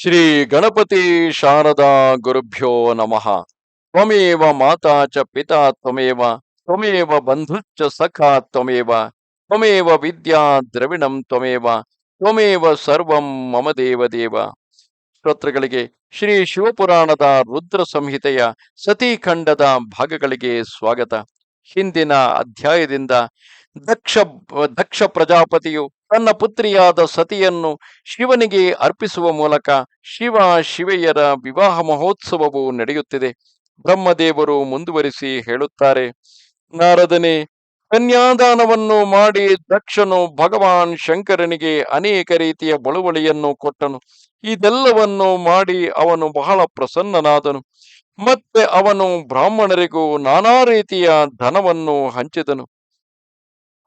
ಶ್ರೀ ಗಣಪತಿ ಶಾರದಾ ಗುರುಭ್ಯೋ ನಮಃ. ತ್ವಮೇವ ಮಾತಾ ಚ ಪಿತಾ ತ್ವಮೇವ ತ್ವಮೇವ ಬಂಧುಚ್ಚ ಸಖಾ ತ್ವಮೇವ ತ್ವಮೇವ ವಿದ್ಯಾ ದ್ರವಿಣಂ ತ್ವಮೇವ ತ್ವಮೇವ ಸರ್ವಂ ಮಮ ದೇವ ದೇವ. ಶ್ರೋತೃಗಳಿಗೆ ಶ್ರೀ ಶಿವಪುರಾಣದ ರುದ್ರ ಸಂಹಿತೆಯ ಸತೀಖಂಡದ ಭಾಗಗಳಿಗೆ ಸ್ವಾಗತ. ಹಿಂದಿನ ಅಧ್ಯಾಯದಿಂದ ದಕ್ಷ ದಕ್ಷ ಪ್ರಜಾಪತಿಯು ತನ್ನ ಪುತ್ರಿಯಾದ ಸತಿಯನ್ನು ಶಿವನಿಗೆ ಅರ್ಪಿಸುವ ಮೂಲಕ ಶಿವ ಶಿವೆಯರ ವಿವಾಹ ಮಹೋತ್ಸವವು ನಡೆಯುತ್ತಿದೆ. ಬ್ರಹ್ಮದೇವರು ಮುಂದುವರಿಸಿ ಹೇಳುತ್ತಾರೆ, ನಾರದನೆ, ಕನ್ಯಾದಾನವನ್ನು ಮಾಡಿ ದಕ್ಷನು ಭಗವಾನ್ ಶಂಕರನಿಗೆ ಅನೇಕ ರೀತಿಯ ಬಳುವಳಿಯನ್ನು ಕೊಟ್ಟನು. ಇದೆಲ್ಲವನ್ನು ಮಾಡಿ ಅವನು ಬಹಳ ಪ್ರಸನ್ನನಾದನು. ಮತ್ತೆ ಅವನು ಬ್ರಾಹ್ಮಣರಿಗೂ ನಾನಾ ರೀತಿಯ ಧನವನ್ನು ಹಂಚಿದನು.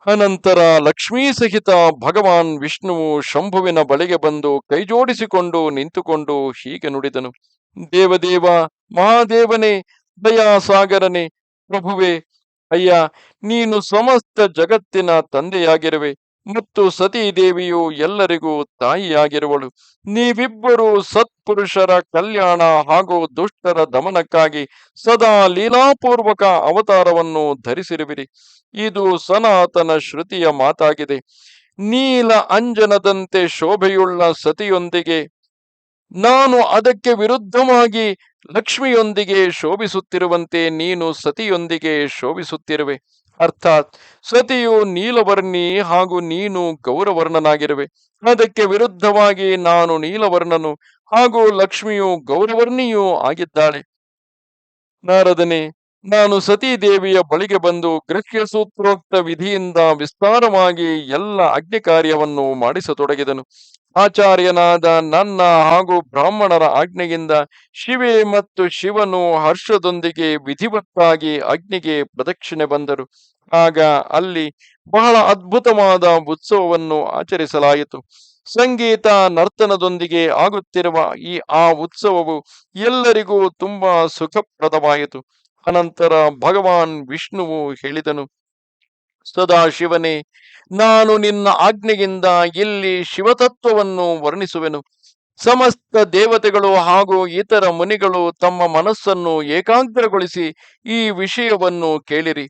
ಅನಂತರ ಲಕ್ಷ್ಮೀ ಸಹಿತ ಭಗವಾನ್ ವಿಷ್ಣುವು ಶಂಭುವಿನ ಬಳಿಗೆ ಬಂದು ಕೈಜೋಡಿಸಿಕೊಂಡು ನಿಂತುಕೊಂಡು ಹೀಗೆ ನುಡಿದನು. ದೇವದೇವ, ಮಹಾದೇವನೇ, ದಯಾಸಾಗರನೇ, ಪ್ರಭುವೆ, ಅಯ್ಯ, ನೀನು ಸಮಸ್ತ ಜಗತ್ತಿನ ತಂದೆಯಾಗಿರುವೆ. ಮತ್ತು ಸತೀ ದೇವಿಯು ಎಲ್ಲರಿಗೂ ತಾಯಿಯಾಗಿರುವಳು. ನೀವಿಬ್ಬರು ಸತ್ಪುರುಷರ ಕಲ್ಯಾಣ ಹಾಗೂ ದುಷ್ಟರ ದಮನಕ್ಕಾಗಿ ಸದಾ ಲೀಲಾಪೂರ್ವಕ ಅವತಾರವನ್ನು ಧರಿಸಿರುವಿರಿ. ಇದು ಸನಾತನ ಶ್ರುತಿಯ ಮಾತಾಗಿದೆ. ನೀಲ ಅಂಜನದಂತೆ ಶೋಭೆಯುಳ್ಳ ಸತಿಯೊಂದಿಗೆ ನಾನು ಅದಕ್ಕೆ ವಿರುದ್ಧವಾಗಿ ಲಕ್ಷ್ಮಿಯೊಂದಿಗೆ ಶೋಭಿಸುತ್ತಿರುವಂತೆ ನೀನು ಸತಿಯೊಂದಿಗೆ ಶೋಭಿಸುತ್ತಿರುವೆ. ಅರ್ಥಾತ್ ಸತಿಯು ನೀಲವರ್ಣಿ ಹಾಗೂ ನೀನು ಗೌರವರ್ಣನಾಗಿರುವೆ. ಅದಕ್ಕೆ ವಿರುದ್ಧವಾಗಿ ನಾನು ನೀಲವರ್ಣನು ಹಾಗೂ ಲಕ್ಷ್ಮಿಯು ಗೌರವರ್ಣಿಯೂ ಆಗಿದ್ದಾಳೆ. ನಾರದನೆ, ನಾನು ಸತೀದೇವಿಯ ಬಳಿಗೆ ಬಂದು ಗೃಹ್ಯ ಸೂತ್ರೋಕ್ತ ವಿಧಿಯಿಂದ ವಿಸ್ತಾರವಾಗಿ ಎಲ್ಲ ಅಗ್ನಿ ಕಾರ್ಯವನ್ನು ಮಾಡಿಸತೊಡಗಿದನು. ಆಚಾರ್ಯನಾದ ನನ್ನ ಹಾಗೂ ಬ್ರಾಹ್ಮಣರ ಆಜ್ಞೆಯಿಂದ ಶಿವೆ ಮತ್ತು ಶಿವನು ಹರ್ಷದೊಂದಿಗೆ ವಿಧಿವತ್ತಾಗಿ ಅಗ್ನಿಗೆ ಪ್ರದಕ್ಷಿಣೆ ಬಂದರು. ಆಗ ಅಲ್ಲಿ ಬಹಳ ಅದ್ಭುತವಾದ ಉತ್ಸವವನ್ನು ಆಚರಿಸಲಾಯಿತು. ಸಂಗೀತ ನರ್ತನದೊಂದಿಗೆ ಆಗುತ್ತಿರುವ ಈ ಆ ಉತ್ಸವವು ಎಲ್ಲರಿಗೂ ತುಂಬಾ ಸುಖಪ್ರದವಾಯಿತು. ಅನಂತರ ಭಗವಾನ್ ವಿಷ್ಣುವು ಹೇಳಿದನು ಸದಾಶಿವನೇ ನಾನು ನಿನ್ನ ಆಜ್ಞೆಯಿಂದ ಇಲ್ಲಿ ಶಿವತತ್ವವನ್ನು ವರ್ಣಿಸುವೆನು. ಸಮಸ್ತ ದೇವತೆಗಳು ಹಾಗೂ ಇತರ ಮುನಿಗಳು ತಮ್ಮ ಮನಸ್ಸನ್ನು ಏಕಾಗ್ರಗೊಳಿಸಿ ಈ ವಿಷಯವನ್ನು ಕೇಳಿರಿ.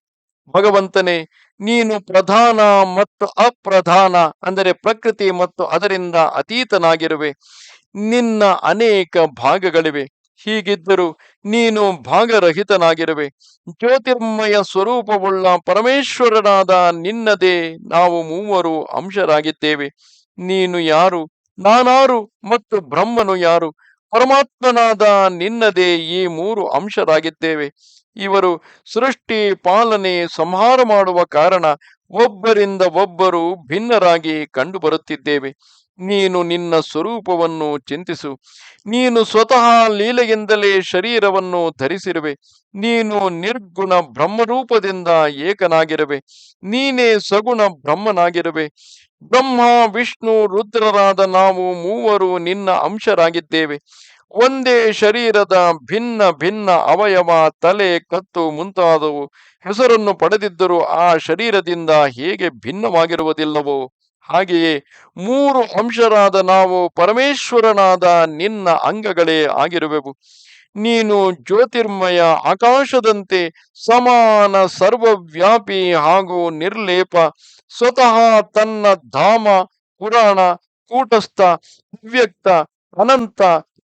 ಭಗವಂತನೇ, ನೀನು ಪ್ರಧಾನ ಮತ್ತು ಅಪ್ರಧಾನ, ಅಂದರೆ ಪ್ರಕೃತಿ ಮತ್ತು ಅದರಿಂದ ಅತೀತನಾಗಿರುವೆ. ನಿನ್ನ ಅನೇಕ ಭಾಗಗಳಿವೆ. ಹೀಗಿದ್ದರೂ ನೀನು ಭಾಗರಹಿತನಾಗಿರುವೆ. ಜ್ಯೋತಿರ್ಮಯ ಸ್ವರೂಪವುಳ್ಳ ಪರಮೇಶ್ವರನಾದ ನಿನ್ನದೇ ನಾವು ಮೂವರು ಅಂಶರಾಗಿದ್ದೇವೆ. ನೀನು ಯಾರು? ನಾನಾರು ಮತ್ತು ಬ್ರಹ್ಮನು ಯಾರು? ಪರಮಾತ್ಮನಾದ ನಿನ್ನದೇ ಈ ಮೂರು ಅಂಶರಾಗಿದ್ದೇವೆ. ಇವರು ಸೃಷ್ಟಿ, ಪಾಲನೆ, ಸಂಹಾರ ಮಾಡುವ ಕಾರಣ ಒಬ್ಬರಿಂದ ಒಬ್ಬರು ಭಿನ್ನರಾಗಿ ಕಂಡುಬರುತ್ತಿದ್ದೇವೆ. ನೀನು ನಿನ್ನ ಸ್ವರೂಪವನ್ನು ಚಿಂತಿಸು. ನೀನು ಸ್ವತಃ ಲೀಲೆಯಿಂದಲೇ ಶರೀರವನ್ನು ಧರಿಸಿರುವೆ. ನೀನು ನಿರ್ಗುಣ ಬ್ರಹ್ಮರೂಪದಿಂದ ಏಕನಾಗಿರುವೆ. ನೀನೇ ಸಗುಣ ಬ್ರಹ್ಮನಾಗಿರುವೆ. ಬ್ರಹ್ಮ, ವಿಷ್ಣು, ರುದ್ರರಾದ ನಾವು ಮೂವರು ನಿನ್ನ ಅಂಶರಾಗಿದ್ದೇವೆ. ಒಂದೇ ಶರೀರದ ಭಿನ್ನ ಭಿನ್ನ ಅವಯವ, ತಲೆ, ಕತ್ತು ಮುಂತಾದವು. ಹೆಸರನ್ನು ಪಡೆದಿದ್ದರೂ ಆ ಶರೀರದಿಂದ ಹೇಗೆ ಭಿನ್ನವಾಗಿರುವುದಿಲ್ಲವೋ? ಹಾಗೆಯೇ ಮೂರು ಅಂಶರಾದ ನಾವು ಪರಮೇಶ್ವರನಾದ ನಿನ್ನ ಅಂಗಗಳೇ ಆಗಿರುವೆವು. ನೀನು ಜ್ಯೋತಿರ್ಮಯ ಆಕಾಶದಂತೆ ಸಮಾನ ಸರ್ವವ್ಯಾಪಿ ಹಾಗೂ ನಿರ್ಲೇಪ, ಸ್ವತಃ ತನ್ನ ಧಾಮ, ಪುರಾಣ, ಕೂಟಸ್ಥ ಅವ್ಯಕ್ತ ಅನಂತ,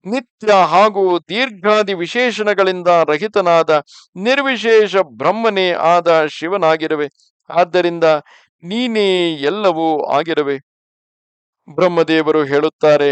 ನಿತ್ಯ ಹಾಗೂ ದೀರ್ಘಾದಿ ವಿಶೇಷಣಗಳಿಂದ ರಹಿತನಾದ ನಿರ್ವಿಶೇಷ ಬ್ರಹ್ಮನೇ ಆದ ಶಿವನಾಗಿರುವೆ. ಆದ್ದರಿಂದ ನೀನೇ ಎಲ್ಲವೂ ಆಗಿರುವೆ. ಬ್ರಹ್ಮದೇವರು ಹೇಳುತ್ತಾರೆ,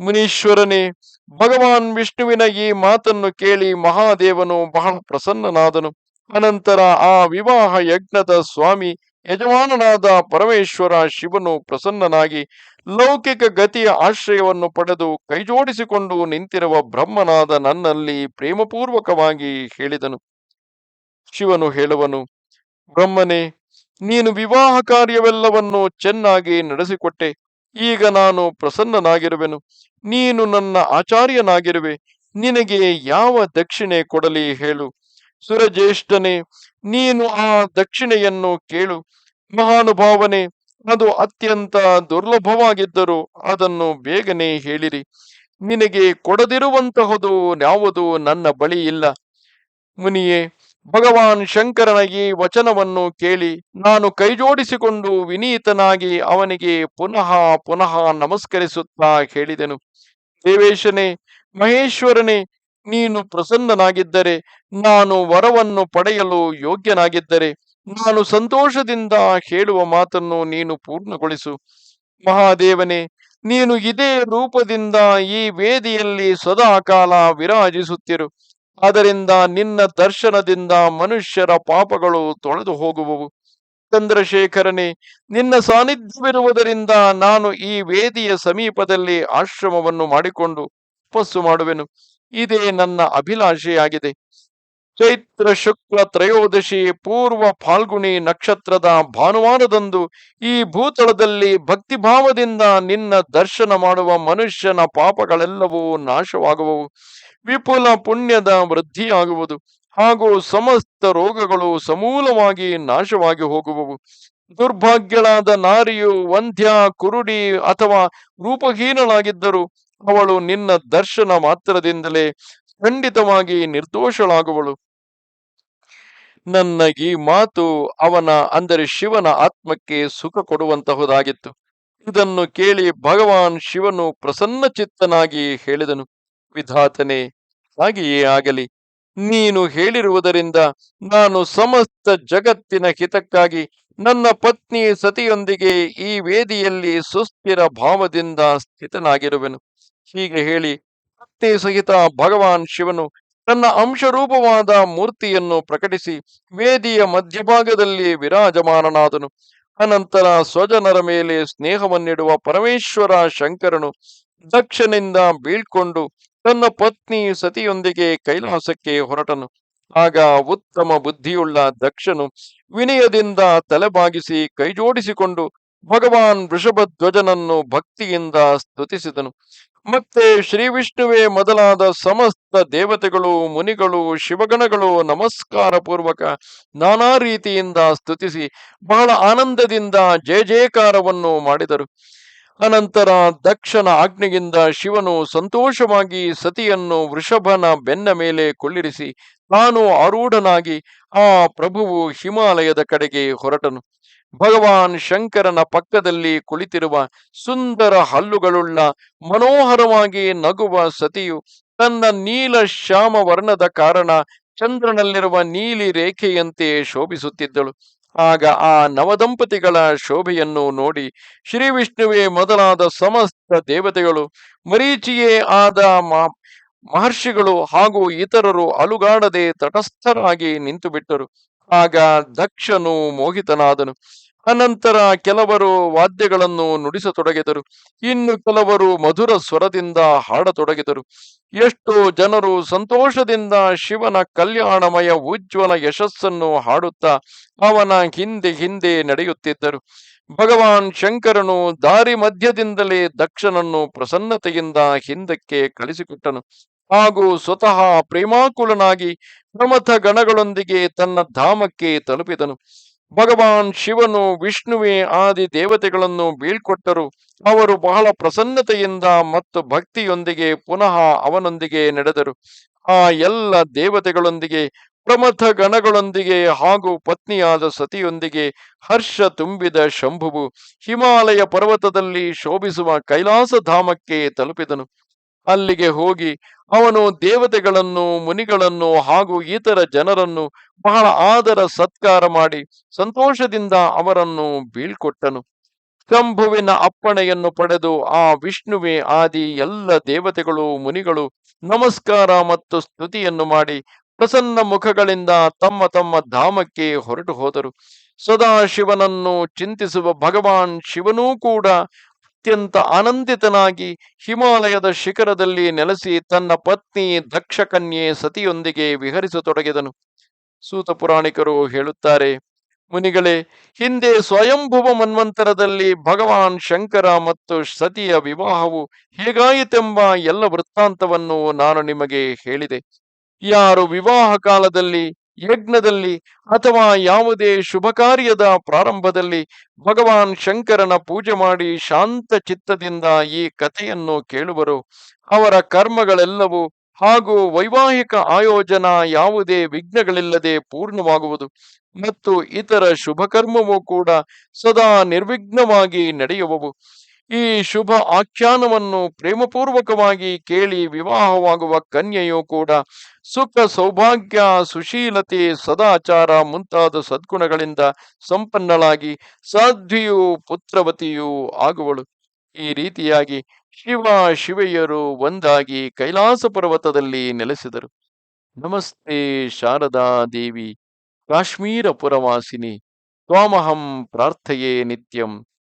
ಮುನೀಶ್ವರನೇ, ಭಗವಾನ್ ವಿಷ್ಣುವಿನ ಈ ಮಾತನ್ನು ಕೇಳಿ ಮಹಾದೇವನು ಬಹಳ ಪ್ರಸನ್ನನಾದನು. ಅನಂತರ ಆ ವಿವಾಹ ಯಜ್ಞದ ಸ್ವಾಮಿ ಯಜಮಾನನಾದ ಪರಮೇಶ್ವರ ಶಿವನು ಪ್ರಸನ್ನನಾಗಿ ಲೌಕಿಕ ಗತಿಯ ಆಶ್ರಯವನ್ನು ಪಡೆದು ಕೈಜೋಡಿಸಿಕೊಂಡು ನಿಂತಿರುವ ಬ್ರಹ್ಮನಾದ ನನ್ನಲ್ಲಿ ಪ್ರೇಮಪೂರ್ವಕವಾಗಿ ಹೇಳಿದನು. ಶಿವನು ಹೇಳುವನು, ಬ್ರಹ್ಮನೇ ನೀನು ವಿವಾಹ ಕಾರ್ಯವೆಲ್ಲವನ್ನು ಚೆನ್ನಾಗಿ ನಡೆಸಿಕೊಟ್ಟೆ. ಈಗ ನಾನು ಪ್ರಸನ್ನನಾಗಿರುವೆನು. ನೀನು ನನ್ನ ಆಚಾರ್ಯನಾಗಿರುವೆ. ನಿನಗೆ ಯಾವ ದಕ್ಷಿಣೆ ಕೊಡಲಿ ಹೇಳು. ಸುರಜೇಷ್ಠನೆ ನೀನು ಆ ದಕ್ಷಿಣೆಯನ್ನು ಕೇಳು. ಮಹಾನುಭಾವನೆ, ಅದು ಅತ್ಯಂತ ದುರ್ಲಭವಾಗಿದ್ದರೂ ಅದನ್ನು ಬೇಗನೆ ಹೇಳಿರಿ. ನಿನಗೆ ಕೊಡದಿರುವಂತಹದು ಯಾವುದು ನನ್ನ ಬಳಿ ಇಲ್ಲ. ಮುನಿಯೇ ಭಗವಾನ್ ಶಂಕರನ ಈ ವಚನವನ್ನು ಕೇಳಿ, ನಾನು ಕೈಜೋಡಿಸಿಕೊಂಡು ವಿನೀತನಾಗಿ ಅವನಿಗೆ ಪುನಃ ಪುನಃ ನಮಸ್ಕರಿಸುತ್ತಾ ಹೇಳಿದೆನು. ದೇವೇಶನೇ, ಮಹೇಶ್ವರನೇ, ನೀನು ಪ್ರಸನ್ನನಾಗಿದ್ದರೆ, ನಾನು ವರವನ್ನು ಪಡೆಯಲು ಯೋಗ್ಯನಾಗಿದ್ದರೆ, ನಾನು ಸಂತೋಷದಿಂದ ಹೇಳುವ ಮಾತನ್ನು ನೀನು ಪೂರ್ಣಗೊಳಿಸು. ಮಹಾದೇವನೇ, ನೀನು ಇದೇ ರೂಪದಿಂದ ಈ ವೇದಿಯಲ್ಲಿ ಸದಾ ಕಾಲ ವಿರಾಜಿಸುತ್ತಿರು. ಅದರಿಂದ ನಿನ್ನ ದರ್ಶನದಿಂದ ಮನುಷ್ಯರ ಪಾಪಗಳು ತೊಳೆದು ಹೋಗುವವು. ಚಂದ್ರಶೇಖರನೇ, ನಿನ್ನ ಸಾನ್ನಿಧ್ಯವಿರುವುದರಿಂದ ನಾನು ಈ ವೇದಿಯ ಸಮೀಪದಲ್ಲಿ ಆಶ್ರಮವನ್ನು ಮಾಡಿಕೊಂಡು ತಪಸ್ಸು ಮಾಡುವೆನು. ಇದೇ ನನ್ನ ಅಭಿಲಾಷೆಯಾಗಿದೆ. ಚೈತ್ರ ಶುಕ್ಲ ತ್ರಯೋದಶಿ ಪೂರ್ವ ಫಾಲ್ಗುಣಿ ನಕ್ಷತ್ರದ ಭಾನುವಾರದಂದು ಈ ಭೂತಳದಲ್ಲಿ ಭಕ್ತಿಭಾವದಿಂದ ನಿನ್ನ ದರ್ಶನ ಮಾಡುವ ಮನುಷ್ಯನ ಪಾಪಗಳೆಲ್ಲವೂ ನಾಶವಾಗುವವು. ವಿಪುಲ ಪುಣ್ಯದ ವೃದ್ಧಿಯಾಗುವುದು ಹಾಗೂ ಸಮಸ್ತ ರೋಗಗಳು ಸಮೂಲವಾಗಿ ನಾಶವಾಗಿ ಹೋಗುವವು. ದುರ್ಭಾಗ್ಯಳಾದ ನಾರಿಯು ವಂಧ್ಯ ಕುರುಡಿ ಅಥವಾ ರೂಪಹೀನಳಾಗಿದ್ದರು ಅವಳು ನಿನ್ನ ದರ್ಶನ ಮಾತ್ರದಿಂದಲೇ ಖಂಡಿತವಾಗಿ ನಿರ್ದೋಷಳಾಗುವಳು. ನನ್ನ ಈ ಮಾತು ಅವನ ಅಂದರೆ ಶಿವನ ಆತ್ಮಕ್ಕೆ ಸುಖ ಕೊಡುವಂತಹುದಾಗಿತ್ತು. ಇದನ್ನು ಕೇಳಿ ಭಗವಾನ್ ಶಿವನು ಪ್ರಸನ್ನ ಚಿತ್ತನಾಗಿ ಹೇಳಿದನು. ವಿಧಾತನೇ, ಹಾಗೆಯೇ ಆಗಲಿ. ನೀನು ಹೇಳಿರುವುದರಿಂದ ನಾನು ಸಮಸ್ತ ಜಗತ್ತಿನ ಹಿತಕ್ಕಾಗಿ ನನ್ನ ಪತ್ನಿ ಸತಿಯೊಂದಿಗೆ ಈ ವೇದಿಯಲ್ಲಿ ಸುಸ್ಥಿರ ಭಾವದಿಂದ ಸ್ಥಿತನಾಗಿರುವೆನು. ಹೀಗೆ ಹೇಳಿ ಪತ್ನಿ ಸಹಿತ ಭಗವಾನ್ ಶಿವನು ತನ್ನ ಅಂಶರೂಪವಾದ ಮೂರ್ತಿಯನ್ನು ಪ್ರಕಟಿಸಿ ವೇದಿಯ ಮಧ್ಯಭಾಗದಲ್ಲಿ ವಿರಾಜಮಾನನಾದನು. ಅನಂತರ ಸ್ವಜನರ ಮೇಲೆ ಸ್ನೇಹವನ್ನಿಡುವ ಪರಮೇಶ್ವರ ಶಂಕರನು ದಕ್ಷನಿಂದ ಬೀಳ್ಕೊಂಡು ತನ್ನ ಪತ್ನಿ ಸತಿಯೊಂದಿಗೆ ಕೈಲಾಸಕ್ಕೆ ಹೊರಟನು. ಆಗ ಉತ್ತಮ ಬುದ್ಧಿಯುಳ್ಳ ದಕ್ಷನು ವಿನಯದಿಂದ ತಲೆಬಾಗಿಸಿ ಕೈಜೋಡಿಸಿಕೊಂಡು ಭಗವಾನ್ ವೃಷಭಧ್ವಜನನ್ನು ಭಕ್ತಿಯಿಂದ ಸ್ತುತಿಸಿದನು. ಮತ್ತೆ ಶ್ರೀ ವಿಷ್ಣುವೇ ಮೊದಲಾದ ಸಮಸ್ತ ದೇವತೆಗಳು, ಮುನಿಗಳು, ಶಿವಗಣಗಳು ನಮಸ್ಕಾರ ಪೂರ್ವಕ ನಾನಾ ರೀತಿಯಿಂದ ಸ್ತುತಿಸಿ ಬಹಳ ಆನಂದದಿಂದ ಜಯ ಜಯಕಾರವನ್ನು ಮಾಡಿದರು. ಅನಂತರ ದಕ್ಷನ ಆಜ್ಞೆಯಿಂದ ಶಿವನು ಸಂತೋಷವಾಗಿ ಸತಿಯನ್ನು ವೃಷಭನ ಬೆನ್ನ ಮೇಲೆ ಕೊಳ್ಳಿರಿಸಿ ತಾನು ಆರೂಢನಾಗಿ ಆ ಪ್ರಭುವು ಹಿಮಾಲಯದ ಕಡೆಗೆ ಹೊರಟನು. ಭಗವಾನ್ ಶಂಕರನ ಪಕ್ಕದಲ್ಲಿ ಕುಳಿತಿರುವ ಸುಂದರ ಹಲ್ಲುಗಳುಳ್ಳ ಮನೋಹರವಾಗಿ ನಗುವ ಸತಿಯು ತನ್ನ ನೀಲ ಶ್ಯಾಮ ವರ್ಣದ ಕಾರಣ ಚಂದ್ರನಲ್ಲಿರುವ ನೀಲಿ ರೇಖೆಯಂತೆ ಶೋಭಿಸುತ್ತಿದ್ದಳು. ಆಗ ಆ ನವದಂಪತಿಗಳ ಶೋಭೆಯನ್ನು ನೋಡಿ ಶ್ರೀ ವಿಷ್ಣುವೇ ಮೊದಲಾದ ಸಮಸ್ತ ದೇವತೆಗಳು, ಮರೀಚಿಯೇ ಆದ ಮಹರ್ಷಿಗಳು ಹಾಗೂ ಇತರರು ಅಲುಗಾಡದೆ ತಟಸ್ಥರಾಗಿ ನಿಂತು ಬಿಟ್ಟರು ಆಗ ದಕ್ಷನು ಮೋಹಿತನಾದನು. ಅನಂತರ ಕೆಲವರು ವಾದ್ಯಗಳನ್ನು ನುಡಿಸತೊಡಗಿದರು. ಇನ್ನು ಕೆಲವರು ಮಧುರ ಸ್ವರದಿಂದ ಹಾಡತೊಡಗಿದರು. ಎಷ್ಟೋ ಜನರು ಸಂತೋಷದಿಂದ ಶಿವನ ಕಲ್ಯಾಣಮಯ ಉಜ್ವಲ ಯಶಸ್ಸನ್ನು ಹಾಡುತ್ತಾ ಅವನ ಹಿಂದೆ ಹಿಂದೆ ನಡೆಯುತ್ತಿದ್ದರು. ಭಗವಾನ್ ಶಂಕರನು ದಾರಿ ಮಧ್ಯದಿಂದಲೇ ದಕ್ಷನನ್ನು ಪ್ರಸನ್ನತೆಯಿಂದ ಹಿಂದಕ್ಕೆ ಕಳಿಸಿಕೊಟ್ಟನು. ಹಾಗೂ ಸ್ವತಃ ಪ್ರೇಮಾಕುಲನಾಗಿ ಪ್ರಮಥ ಗಣಗಳೊಂದಿಗೆ ತನ್ನ ಧಾಮಕ್ಕೆ ತಲುಪಿದನು. ಭಗವಾನ್ ಶಿವನು ವಿಷ್ಣುವೇ ಆದಿ ದೇವತೆಗಳನ್ನು ಬೀಳ್ಕೊಟ್ಟರು. ಅವರು ಬಹಳ ಪ್ರಸನ್ನತೆಯಿಂದ ಮತ್ತು ಭಕ್ತಿಯೊಂದಿಗೆ ಪುನಃ ಅವನೊಂದಿಗೆ ನಡೆದರು. ಆ ಎಲ್ಲ ದೇವತೆಗಳೊಂದಿಗೆ, ಪ್ರಮಥ ಗಣಗಳೊಂದಿಗೆ ಹಾಗೂ ಪತ್ನಿಯಾದ ಸತಿಯೊಂದಿಗೆ ಹರ್ಷ ತುಂಬಿದ ಶಂಭುವು ಹಿಮಾಲಯ ಪರ್ವತದಲ್ಲಿ ಶೋಭಿಸುವ ಕೈಲಾಸ ಧಾಮಕ್ಕೆ ತಲುಪಿದನು. ಅಲ್ಲಿಗೆ ಹೋಗಿ ಅವನು ದೇವತೆಗಳನ್ನು, ಮುನಿಗಳನ್ನು ಹಾಗೂ ಇತರ ಜನರನ್ನು ಬಹಳ ಆದರ ಸತ್ಕಾರ ಮಾಡಿ ಸಂತೋಷದಿಂದ ಅವರನ್ನು ಬೀಳ್ಕೊಟ್ಟನು. ಶಂಭುವಿನ ಅಪ್ಪಣೆಯನ್ನು ಪಡೆದು ಆ ವಿಷ್ಣುವೇ ಆದಿ ಎಲ್ಲ ದೇವತೆಗಳು, ಮುನಿಗಳು ನಮಸ್ಕಾರ ಮತ್ತು ಸ್ತುತಿಯನ್ನು ಮಾಡಿ ಪ್ರಸನ್ನ ಮುಖಗಳಿಂದ ತಮ್ಮ ತಮ್ಮ ಧಾಮಕ್ಕೆ ಹೊರಟು ಹೋದರು ಸದಾಶಿವನನ್ನು ಚಿಂತಿಸುವ ಭಗವಾನ್ ಶಿವನೂ ಕೂಡ ಅತ್ಯಂತ ಆನಂದಿತನಾಗಿ ಹಿಮಾಲಯದ ಶಿಖರದಲ್ಲಿ ನೆಲೆಸಿ ತನ್ನ ಪತ್ನಿ ದಕ್ಷಕನ್ಯೆ ಸತಿಯೊಂದಿಗೆ ವಿಹರಿಸತೊಡಗಿದನು. ಸೂತ ಪುರಾಣಿಕರು ಹೇಳುತ್ತಾರೆ, ಮುನಿಗಳೇ, ಹಿಂದೆ ಸ್ವಯಂಭುವ ಮನ್ವಂತರದಲ್ಲಿ ಭಗವಾನ್ ಶಂಕರ ಮತ್ತು ಸತಿಯ ವಿವಾಹವು ಹೇಗಾಯಿತೆಂಬ ಎಲ್ಲ ವೃತ್ತಾಂತವನ್ನು ನಾನು ನಿಮಗೆ ಹೇಳಿದೆ. ಯಾರು ವಿವಾಹ ಕಾಲದಲ್ಲಿ ಯಜ್ಞದಲ್ಲಿ ಅಥವಾ ಯಾವುದೇ ಶುಭ ಕಾರ್ಯದ ಪ್ರಾರಂಭದಲ್ಲಿ ಭಗವಾನ್ ಶಂಕರನ ಪೂಜೆ ಮಾಡಿ ಶಾಂತ ಚಿತ್ತದಿಂದ ಈ ಕಥೆಯನ್ನು ಕೇಳುವರು. ಅವರ ಕರ್ಮಗಳೆಲ್ಲವೂ ಹಾಗೂ ವೈವಾಹಿಕ ಆಯೋಜನ ಯಾವುದೇ ವಿಘ್ನಗಳಿಲ್ಲದೆ ಪೂರ್ಣವಾಗುವುದು ಮತ್ತು ಇತರ ಶುಭ ಕರ್ಮವೂ ಕೂಡ ಸದಾ ನಿರ್ವಿಘ್ನವಾಗಿ ನಡೆಯುವವು. ಈ ಶುಭ ಆಖ್ಯಾನವನ್ನು ಪ್ರೇಮಪೂರ್ವಕವಾಗಿ ಕೇಳಿ ವಿವಾಹವಾಗುವ ಕನ್ಯೆಯು ಕೂಡ ಸುಖ, ಸೌಭಾಗ್ಯ, ಸುಶೀಲತೆ, ಸದಾಚಾರ ಮುಂತಾದ ಸದ್ಗುಣಗಳಿಂದ ಸಂಪನ್ನಳಾಗಿ ಸಾಧ್ವಿಯೂ ಪುತ್ರವತಿಯೂ ಆಗುವಳು. ಈ ರೀತಿಯಾಗಿ ಶಿವ ಶಿವೆಯರು ಒಂದಾಗಿ ಕೈಲಾಸ ಪರ್ವತದಲ್ಲಿ ನೆಲೆಸಿದರು. ನಮಸ್ತೆ ಶಾರದಾ ದೇವಿ, ಕಾಶ್ಮೀರ ಪುರವಾಸಿನಿ, ತ್ವಾಮಹಂ ಪ್ರಾರ್ಥೆಯೇ ನಿತ್ಯಂ.